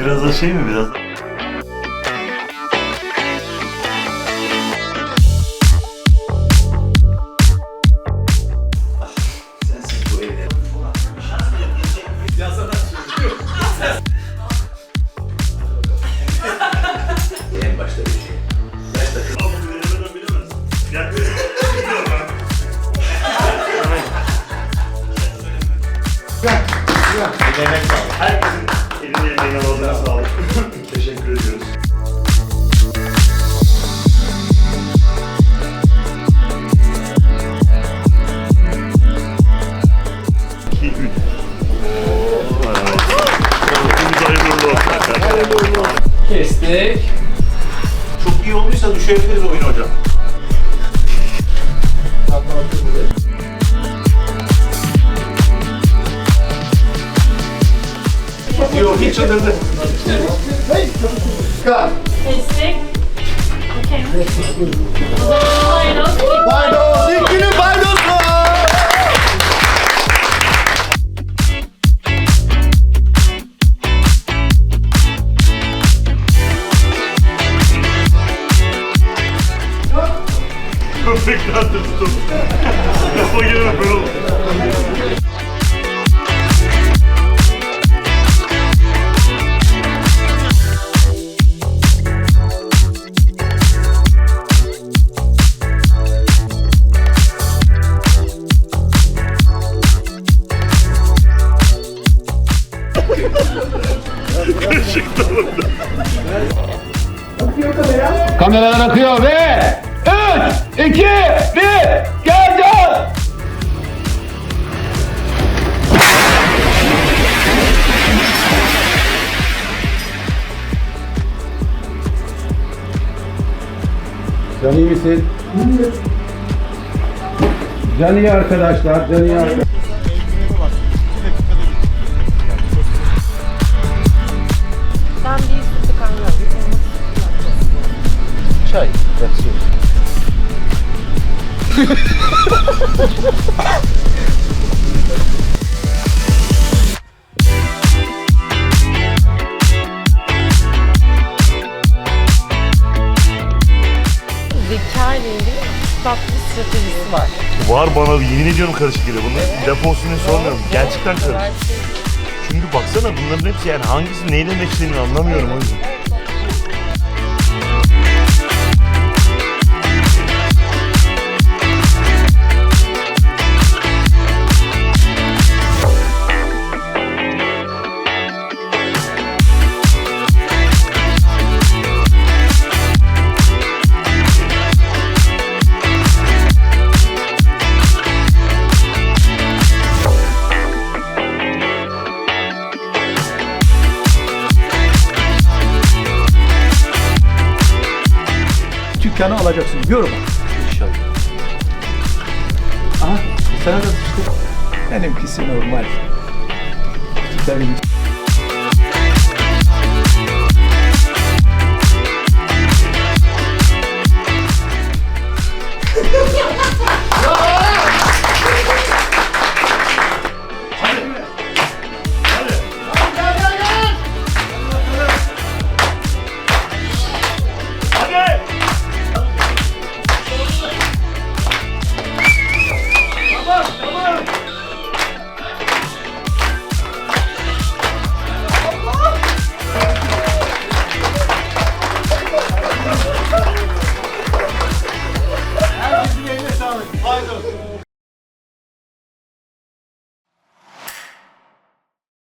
Biraz da şey mi biraz da? En başta bir şey. Demek sağlık. Kestik. Çok iyi olduysa düşebiliriz oyun hocam. Yok hiç çıldırdı. Kestik. Okey. De tutun. Kafa. Kaşıkta burada. Kameralar akıyor ve 3, 2, 1, geldi. Can iyi misin? Can iyi arkadaşlar, can iyi arkadaşlar. Zeka ile ilgili tatlı stratejisi var. Var bana yemin ediyorum karışık geliyor. Bunun deposunu sormuyorum. Gerçekten karışık. Çünkü baksana bunların hepsi yani hangisi neyle meşlediğini anlamıyorum o yüzden. Dükkanı alacaksın, diyorum. İnşallah. Aha, sana da sıçtı. Benimkisi normal. Benimkisi.